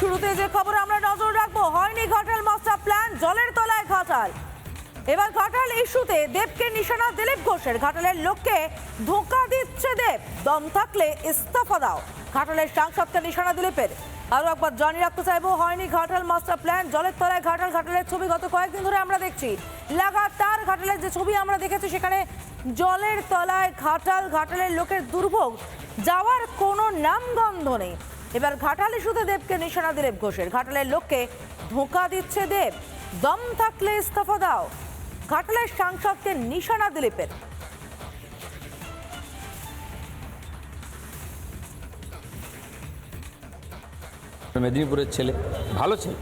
শুরুতে যে খবর আমরা নজর রাখব, হয়নি ঘাটাল মাস্টার প্ল্যান জলের তলায় ঘাটাল। এবার ঘাটাল ইস্যুতে দেবকে নিশানা দিলীপ ঘোষের। ঘাটালের লোককে ধোকা দিচ্ছে দেব। দম থাকলে ইস্তফা দাও। ঘাটালের সাংসদকে নিশানা দিলীপের। আরও একবার জানিয়ে রাখতে চাইব, হয়নি ঘাটাল মাস্টার প্ল্যান জলের তলায় ঘাটাল। ঘাটালের ছবি গত কয়েকদিন ধরে আমরা দেখছি। লাগাতার ঘাটালের যে ছবি আমরা দেখেছি, সেখানে জলের তলায় ঘাটাল, ঘাটালের লোকের দুর্ভোগ। যাওয়ার কোনো নামগন্ধ নেই। এবার ঘাটাল ইস্যুতে দেবকে নিশানা দিলীপ ঘোষের। ঘাটালের লোককে ধোকা দিচ্ছে দেব। দম থাকলে ইস্তফা দাও। ঘাটালের সাংসদকে নিশানা দিলীপের মেদিনীপুরের ছেলে, ভালো ছেলে।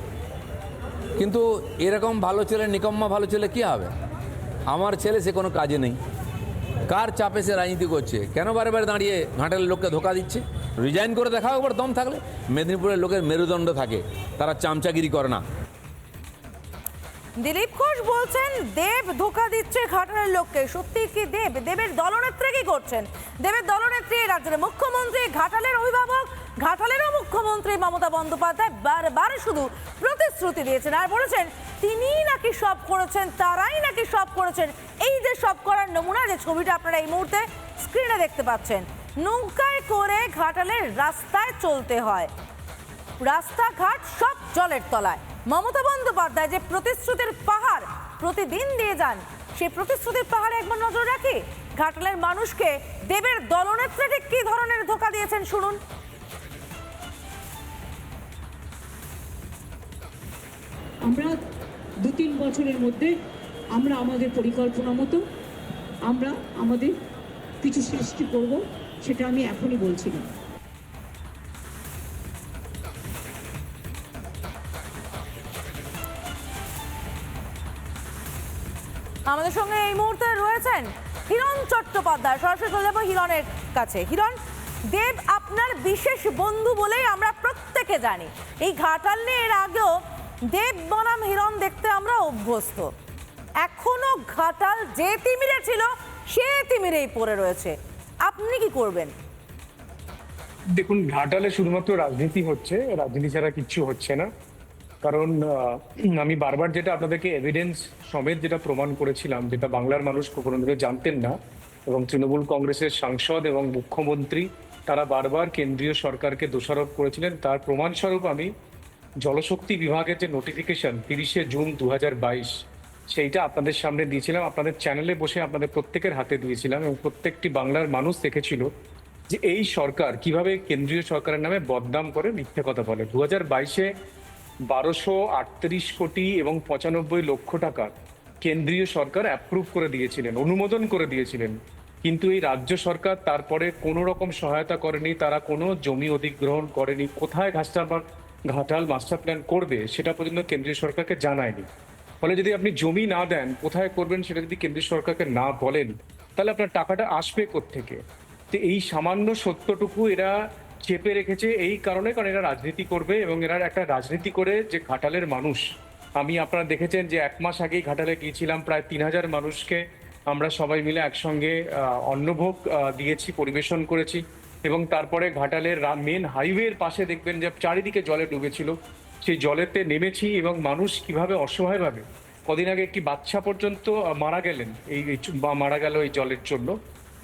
কিন্তু এরকম ভালো ছেলে, নিকম্মা ভালো ছেলে কি হবে? আমার ছেলে সে কোনো কাজে নেই। কার চাপে সে রাজনীতি করছে? কেন বারে বারে দাঁড়িয়ে ঘাটের লোককে ধোকা দিচ্ছে? রিজাইন করে দেখাও একবার দম থাকলে। মেদিনীপুরের লোকের মেরুদণ্ড থাকে, তারা চামচাগিরি করে না। দিলীপ ঘোষ বলছেন, দেব ধোকা দিচ্ছে ঘাটালের লোককে। সত্যি কি দেব? দেবের দলনেত্রী কি করছেন? দেবের দলনেত্রী রাজ্যের মুখ্যমন্ত্রী, ঘাটালের অভিভাবক, ঘাটালেরও মুখ্যমন্ত্রী মমতা বন্দ্যোপাধ্যায় বারবার শুধু প্রতিশ্রুতি দিয়েছেন। আর বলেছেন, তিনিই নাকি সব করেছেন, তারাই নাকি সব করেছেন। এই যে সব করার নমুনা, যে ছবিটা আপনারা এই মুহূর্তে স্ক্রিনে দেখতে পাচ্ছেন, নৌকায় করে ঘাটালের রাস্তায় চলতে হয়। রাস্তাঘাট সব জলের তলায়। মমতা বন্দ্যোপাধ্যায় যে প্রতিশ্রুতির পাহাড় প্রতিদিন দিয়ে যান, সেই প্রতিশ্রুতির পাহাড়ে একবার নজর রাখি? ঘাটালের মানুষকে দেবের দলনেত্রী ঠিক কি ধরনের ধোকা দিয়েছেন শুনুন। আমরা দু তিন বছরের মধ্যে আমরা আমাদের পরিকল্পনা মতো আমরা আমাদের কিছু সৃষ্টি করব, সেটা আমি এখনই বলছি না। আমাদের সঙ্গে এই মুহূর্তে রয়েছেন হিরণ চট্টোপাধ্যায়। সরাসরি চলে যাব হিরণের কাছে। হিরণ, দেব আপনার বিশেষ বন্ধু বলেই আমরা প্রত্যেকে জানি। এই ঘাটাল নিয়ে এর আগেও দেব বনাম হিরণ দেখতে আমরা অভ্যস্ত। এখনও ঘাটাল যে তিমিরে ছিল, সে তিমিরেই পড়ে রয়েছে। আপনি কি করবেন? দেখুন, ঘাটালে শুধুমাত্র রাজনীতি হচ্ছে, রাজনীতি ছাড়া কিচ্ছু হচ্ছে না। কারণ আমি বারবার যেটা আপনাদেরকে এভিডেন্স সমেত যেটা প্রমাণ করেছিলাম, যেটা বাংলার মানুষ ধরে জানতেন না, এবং তৃণমূল কংগ্রেসের সাংসদ এবং মুখ্যমন্ত্রী, তারা বারবার কেন্দ্রীয় সরকারকে দোষারোপ করেছিলেন। তার প্রমাণস্বরূপ আমি জলশক্তি বিভাগের যে নোটিফিকেশন তিরিশে জুন দু হাজার বাইশ সেইটা আপনাদের সামনে দিয়েছিলাম। আপনাদের চ্যানেলে বসে আপনাদের প্রত্যেকের হাতে দিয়েছিলাম এবং প্রত্যেকটি বাংলার মানুষ দেখেছিল যে এই সরকার কীভাবে কেন্দ্রীয় সরকারের নামে বদনাম করে মিথ্যে কথা বলে। দু হাজার বাইশে বারোশো আটত্রিশ কোটি এবং পঁচানব্বই লক্ষ টাকা কেন্দ্রীয় সরকার অ্যাপ্রুভ করে দিয়েছিলেন, অনুমোদন করে দিয়েছিলেন। কিন্তু এই রাজ্য সরকার তারপরে কোনো রকম সহায়তা করেনি, তারা কোনো জমি অধিগ্রহণ করেনি, কোথায় ঘাসটা ঘাটাল মাস্টার প্ল্যান করবে সেটা পর্যন্ত কেন্দ্রীয় সরকারকে জানায়নি। ফলে যদি আপনি জমি না দেন, কোথায় করবেন সেটা যদি কেন্দ্রীয় সরকারকে না বলেন, তাহলে আপনার টাকাটা আসবে থেকে তো এই সামান্য সত্যটুকু এরা চেপে রেখেছে এই কারণে, কারণ এরা রাজনীতি করবে এবং এরা একটা রাজনীতি করে যে ঘাটালের মানুষ। আমি, আপনারা দেখেছেন যে এক মাস আগেই ঘাটালে গিয়েছিলাম, প্রায় তিন হাজার মানুষকে আমরা সবাই মিলে একসঙ্গে অন্নভোগ দিয়েছি, পরিবেশন করেছি এবং তারপরে ঘাটালের মেন হাইওয়ের পাশে দেখবেন যে চারিদিকে জলে ডুবেছিল। সেই জলেতে নেমেছি এবং মানুষ কীভাবে অসহায়ভাবে কদিন আগে একটি বাচ্চা পর্যন্ত মারা গেলেন, এই বা মারা গেল এই জলের জন্য।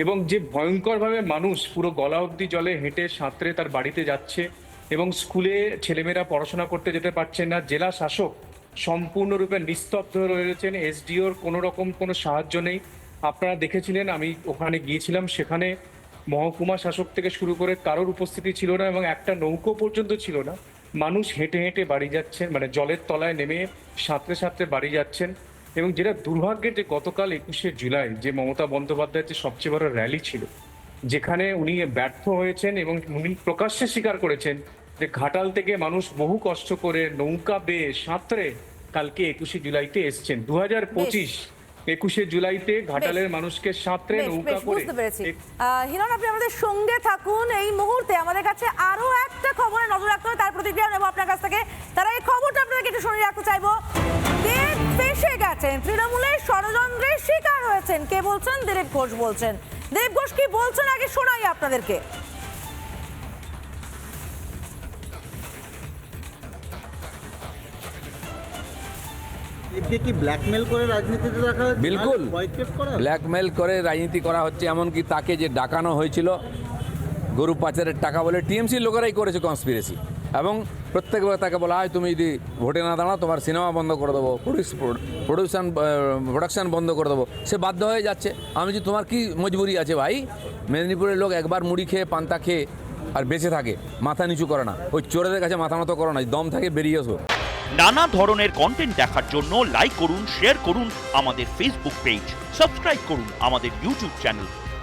এবং যে ভয়ঙ্করভাবে মানুষ পুরো গলা অবধি জলে হেঁটে সাঁতরে তার বাড়িতে যাচ্ছে এবং স্কুলে ছেলেমেয়েরা পড়াশোনা করতে যেতে পারছেন না, জেলা শাসক সম্পূর্ণরূপে নিস্তব্ধ রয়েছেন, এসডিওর কোনো রকম কোনো সাহায্য নেই। আপনারা দেখেছিলেন, আমি ওখানে গিয়েছিলাম, সেখানে মহকুমা শাসক থেকে শুরু করে কারোর উপস্থিতি ছিল না এবং একটা নৌকো পর্যন্ত ছিল না। মানুষ হেঁটে হেঁটে বাড়ি যাচ্ছেন মানে জলের তলায় নেমে সাঁতরে সাঁতরে বাড়ি যাচ্ছেন এবং যেটা দুর্ভাগ্যের যে গতকাল একুশে জুলাই যে মমতা বন্দ্যোপাধ্যায়ের যে সবচেয়ে বড় র্যালি ছিল যেখানে উনি ব্যর্থ হয়েছেন এবং উনি প্রকাশ্যে স্বীকার করেছেন যে ঘাটাল থেকে মানুষ বহু কষ্ট করে নৌকা বেয়ে সাঁতরে কালকে একুশে জুলাইতে এসছেন। দু হাজার পঁচিশ একুশে জুলাইতে ঘাটালের মানুষকে সাঁতরে নৌকা করে হিরণ আপনি আমাদের সঙ্গে থাকুন এই মুহূর্তে। আমাদের কাছে আরও একটা খবরে নজর রাখতে হবে তার প্রতিক্রিয়া নেব আপনার কাছ থেকে। তারা এই খবরটা আপনাদেরকে একটু শুনে রাখতে চাইব। ফেসে গেছেন? তৃণমূলের ষড়যন্ত্রের শিকার হয়েছেন। কে বলছেন? দিলীপ ঘোষ বলছেন। দিলীপ ঘোষ কি বলছেন? আগে শোনাই আপনাদেরকে। ব্ল্যাকমেল করে রাজনীতি করা হচ্ছে এমনকি তাকে যে ডাকানো হয়েছিল গরু পাচারের টাকা বলে টিএমসি লোকেরাই করেছে কনস্পিরেসি এবং প্রত্যেকবার তাকে বলা হয়, তুমি যদি ভোটে না দাঁড়াও, তোমার সিনেমা বন্ধ করে দেবো প্রডিউশন প্রোডাকশন বন্ধ করে দেবো। সে বাধ্য হয়ে যাচ্ছে। আমি যে তোমার কি মজবুরি আছে ভাই? মেদিনীপুরের লোক একবার মুড়ি খেয়ে পান্তা খেয়ে আর বেঁচে থাকে, মাথা নিচু করে না। ওই চোরেদের কাছে মাথা মতো করো না দম থাকে বেরিয়ে এসো। নানা ধরনের কন্টেন্ট দেখার জন্য লাইক করুন শেয়ার করুন আমাদের ফেসবুক পেজ সাবস্ক্রাইব করুন আমাদের ইউটিউব চ্যানেল